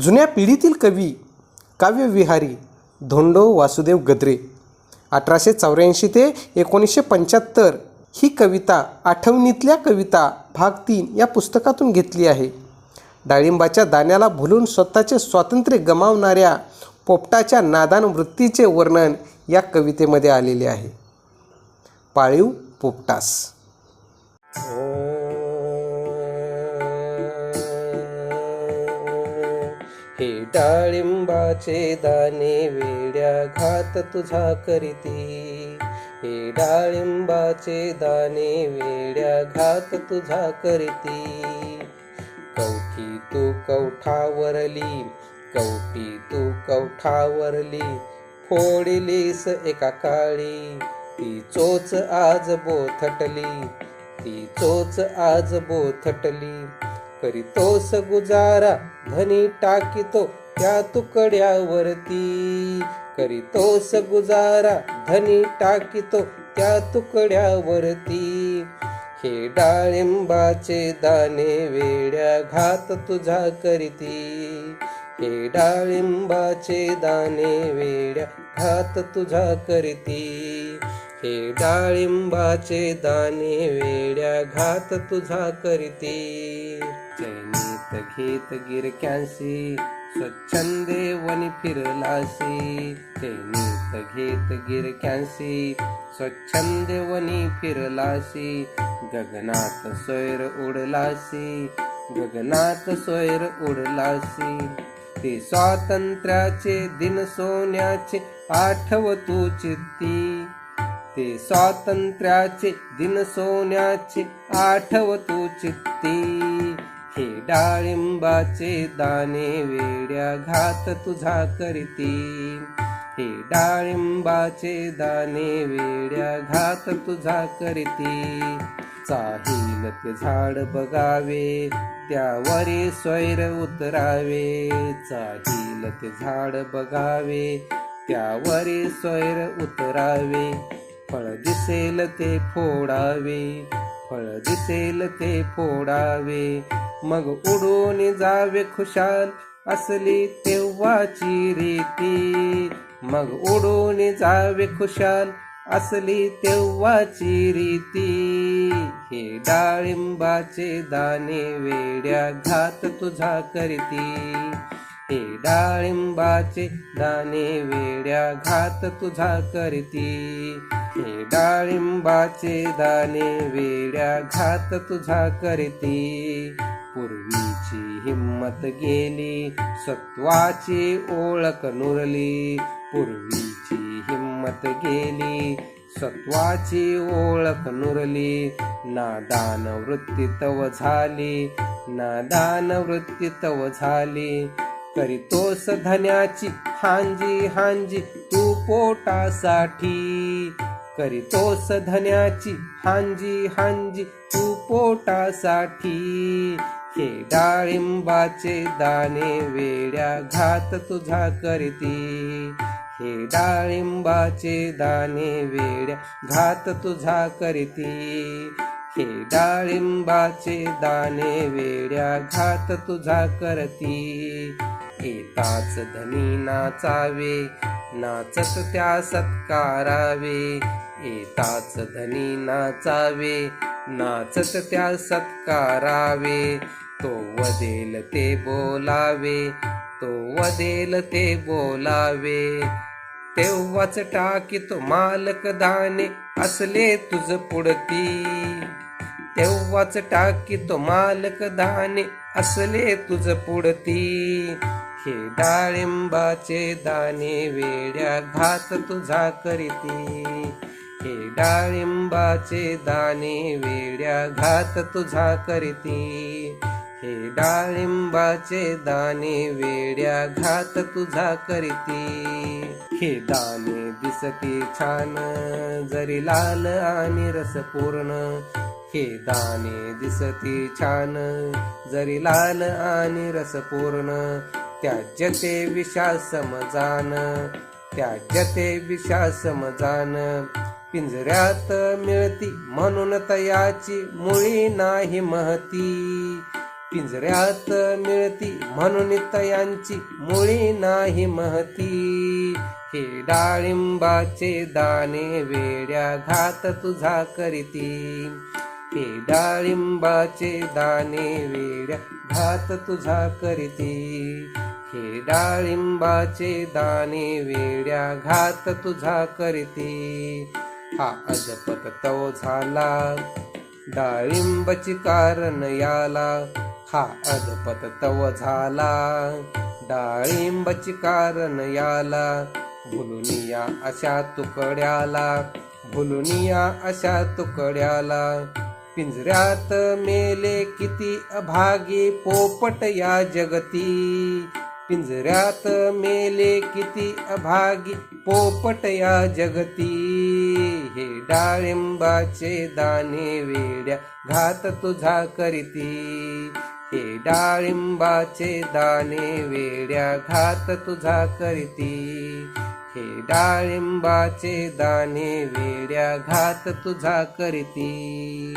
जुन्या पिढीतील कवी काव्यविहारी धोंडो वासुदेव गद्रे. अठराशे चौऱ्याऐंशी ते एकोणीसशे पंच्याहत्तर ही कविता आठवणीतल्या कविता भाग तीन या पुस्तकातून घेतली आहे. डाळिंबाच्या दाण्याला भुलून स्वतःचे स्वातंत्र्य गमावणाऱ्या पोपटाच्या नादान वृत्तीचे वर्णन या कवितेमध्ये आलेले आहे. पाळीव पोपटास. डाळिंबाचे दाणे वेड्या घात तुझा करीती. हे डाळिंबाचे दाणे वेड्या घात तुझा करीती. कवठी तू कवठावरली कवठी तू कवठावरली फोडलीस एका काळी. ती चोच आज बोथटली ती चोच आज बोथटली. करीतोस गुजारा धनी टाकीतो त्या तुकड्यावरती. करीतोस गुजारा धनी टाकीतो त्या तुकड्यावरती. हे डाळिंबाचे दाणे वेड्या घात तुझा करीती. हे डाळिंबाचे दाणे वेड्या घात तुझा करीती. हे डाळिंबाचे दाणे वेड्या घात तुझा करीती. चैनीत घेत गिरक्यांशी स्वच्छंदे वनी फिरलासी चैनीत घेत गिरक्यांसी स्वच्छंदे वनी फिरलासी गगनात सोयर उडलासी गगनात सोयर उडलासी. ते स्वातंत्र्याचे दिन सोन्याचे आठव तू चित्ती. ते स्वातंत्र्याचे दिन सोन्याचे आठव तू चित्ती. हे डाळिंबाचे दाणे वेड्या घात तुझा करीती हे डाळिंबाचे दाणे वेड्या घात तुझा करीती चाहील ते झाड बघावे त्यावरी स्वैर उतरावे. चाहील ते झाड बघावे त्यावरी स्वैर उतरावे. फळ दिसेल ते फोडावे. फळ दिसेल ते फोडावे. मग उडून जावे खुशाल असली तेव्हाची रीती. मग उडून जावे खुशाल असली तेव्हाची रीती. हे डाळिंबाचे दाणे वेड्या घात तुझा करती. हे डाळिंबाचे दाणे वेड्या घात तुझा करती. हे डाळिंबाचे दाणे वेड्या घात तुझा करीती. पूर्वीची हिम्मत गेली सत्वाची ओळख नुरली. पूर्वीची हिम्मत गेली सत्वाची ओळख नुरली. नादान वृत्ती तव झाली नादान वृत्ती तव झाली. करीतोस धन्याची हांजी हांजी तू पोटासाठी. करीतोस धन्याची हांजी हांजी तू पोटासाठी. हे डाळिंबाचे दाणे वेड्या घात तुझा करीती. हे डाळिंबाचे दाणे वेड्या घात तुझा करीती. हे डाळिंबाचे दाणे वेड्या घात तुझा करती. येताच धनी नाचावे नाचत त्या सत्कारावे. येताच धनी नाचावे नाचत त्या सत्कारावे. तो वदेल ते बोलावे तो वदेल ते बोलावे. तेव्हाच टाकी तो मालक दाणे असले तुझ पुढती. तेव्हाच टाकी तो मालक दाणे असले तुझ पुढती. हे डाळिंबाचे दाणे वेड्या घात तुझा करीती. हे डाळिंबाचे दाणे वेड्या घात तुझा करीती. हे डाळिंबाचे दाणे वेड्या घात तुझा करीती. हे दाणे दिसते छान जरी लाल आणि रसपूर्ण. हे दाणे दिसते छान जरी लाल आणि रसपूर्ण. त्याज्य ते विषा समजान त्याज्य ते विषा समजान. पिंजऱ्यात मिळती म्हणून तयाची मुळी नाही महती. पिंजऱ्यात मिळती म्हणून तयांची मुळी नाही महती. हे डाळिंबाचे दाणे वेड्या घात तुझा करीती. ते डाळिंबाचे दाणे वेड्या घात तुझा करीती. हे डाळिंबाचे दाणे वेड्या घात तुझा करीती. हा अजपत तव झाला डाळिंबची कारण याला. हा अजपत तव झाला डाळिंबची कारण याला. भुलुनिया अशा तुकड्याला भुलुनिया अशा तुकड्याला. पिंजऱ्यात मेले किती अभागी पोपट या जगती. पिंजऱ्यात मेले किती अभागी पोपट या जगती. हे डाळिंबाचे दाणे वेड्या घात तुझा करीती. हे डाळिंबाचे दाणे वेड्या घात तुझा करीती. हे डाळिंबाचे दाणे वेड्या घात तुझा करती.